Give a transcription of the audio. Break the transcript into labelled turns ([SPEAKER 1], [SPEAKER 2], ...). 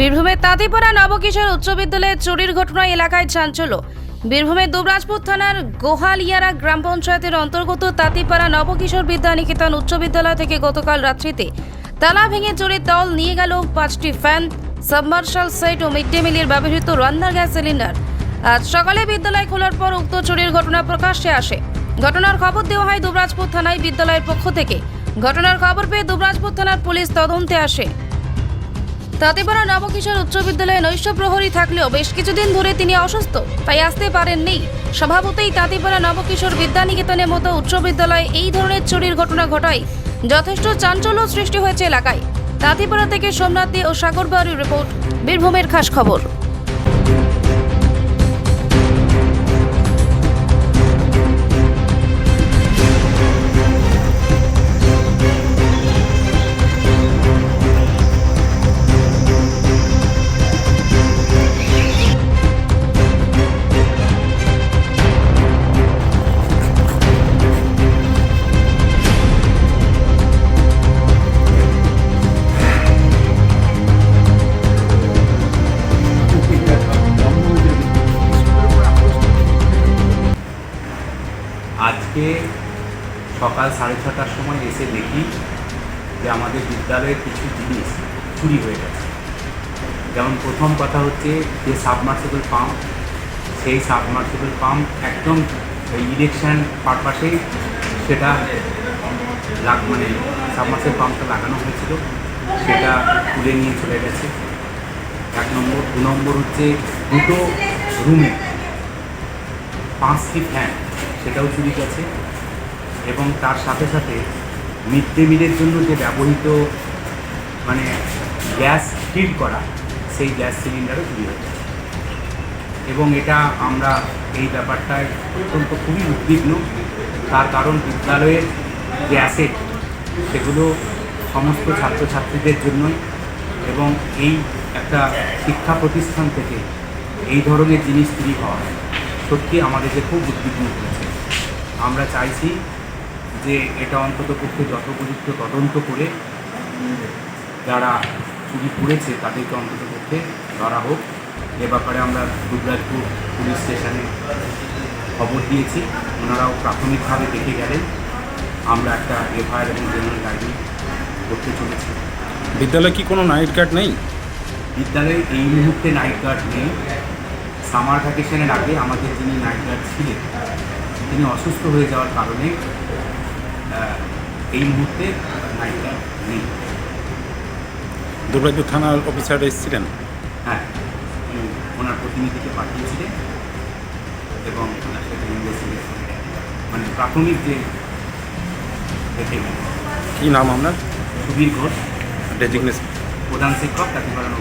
[SPEAKER 1] বীরভূমের তাঁতিপাড়া নবকিশোর উচ্চ বিদ্যালয়ের চুরির ঘটনায় এলাকায় চাঞ্চল্য। বীরভূমের দুবরাজপুর থানার গোহালিয়ারা গ্রাম পঞ্চায়েতের অন্তর্গত তাঁতিপাড়া নবকিশোর বিদ্যানিকেতন উচ্চ বিদ্যালয় থেকে গতকাল রাত্রিতে তালা ভেঙে চুরির দল নিয়ে গেল পাঁচটি ফ্যান সাবমার্শাল সেট ও মিড ডে মিলের ব্যবহৃত রান্নার গ্যাস সিলিন্ডার। আজ সকালে বিদ্যালয় খোলার পর উক্ত চুরির ঘটনা প্রকাশ্যে আসে। ঘটনার খবর দেওয়া হয় দুবরাজপুর থানায় বিদ্যালয়ের পক্ষ থেকে। ঘটনার খবর পেয়ে দুবরাজপুর থানার পুলিশ তদন্তে আসে। তাতেপাড়া নবকিশোর উচ্চ বিদ্যালয়ে নৈশ প্রহরী থাকলেও বেশ কিছুদিন ধরে তিনি অসুস্থ, তাই আসতে পারেননি। স্বভাবতেই তাঁতিপাড়া নবকিশোর বিদ্যানিকেতনের মতো উচ্চ বিদ্যালয়ে এই ধরনের চুরির ঘটনা ঘটায়। যথেষ্ট চাঞ্চল্য সৃষ্টি হয়েছে এলাকায়। তাঁতিপাড়া থেকে সোমনাথ দে ও সাগরবাড়ির রিপোর্ট, বীরভূমের খাস খবর।
[SPEAKER 2] আজকে সকাল সাড়ে ছটার সময় এসে দেখি যে আমাদের বিদ্যালয়ের কিছু জিনিস চুরি হয়ে গেছে। যেমন প্রথম কথা হচ্ছে যে সাবমার্সিবল পাম্প, সেই সাবমার্সিবল পাম্প একদম ইলেকশন পারপাসেই সেটা লাগ মানে সাবমার্সিবল পাম্পটা লাগানো হয়েছিল, সেটা তুলে নিয়ে চলে গেছে। এক নম্বর। দু নম্বর হচ্ছে দুটো রুমে পাঁচটি ফ্যান। সেটাও চুরি গেছে। এবং তার সাথে সাথে মিড ডে মিলের জন্য যে ব্যবহৃত মানে গ্যাস ফিল করা, সেই গ্যাস সিলিন্ডারও চুরি হয়ে গেছে এবং এটা আমরা এই ব্যাপারটায় অত্যন্ত খুবই উদ্বিগ্ন। তার কারণ বিদ্যালয়ের যে অ্যাসেট সেগুলো সমস্ত ছাত্রছাত্রীদের জন্যই। এবং এই একটা শিক্ষা প্রতিষ্ঠান থেকে এই ধরনের জিনিস চুরি হওয়া সত্যি আমাদেরকে খুব উদ্বিগ্ন করেছে আমরা চাইছি যে এটা অন্তত পক্ষে যথোপযুক্ত তদন্ত করে যারা চুরি করেছে তাদেরকে অন্তত পক্ষে ধরা হোক। এ ব্যাপারে আমরা দুবরাজপুর পুলিশ স্টেশনে খবর দিয়েছি। ওনারাও প্রাথমিকভাবে দেখে গেলেন। আমরা একটা এফআইআর এবং জেনারেল ডায়েরি করতে চলেছি।
[SPEAKER 3] বিদ্যালয়ে কি কোনো নাইট গার্ড নেই?
[SPEAKER 2] বিদ্যালয়ে এই মুহূর্তে নাইট গার্ড নেই। সামার ভ্যাকেশনের আগে আমাদের যিনি নাইট গার্ড ছিলেন তিনি অসুস্থ হয়ে যাওয়ার কারণে এই মুহূর্তে নাইট গার্ড নেই।
[SPEAKER 3] দুবরাজপুর থানার অফিসার এসেছিলেন?
[SPEAKER 2] হ্যাঁ ওনার প্রতিনিধিকে পাঠিয়েছিলেন এবং ওনার সাথে ইনভেস্টিগেশন মানে প্রাথমিক যে
[SPEAKER 3] কি নাম আপনার?
[SPEAKER 2] সুবীর ঘোষ।
[SPEAKER 3] ডেজিগনেশন
[SPEAKER 2] প্রধান শিক্ষক তাকে বাড়ানো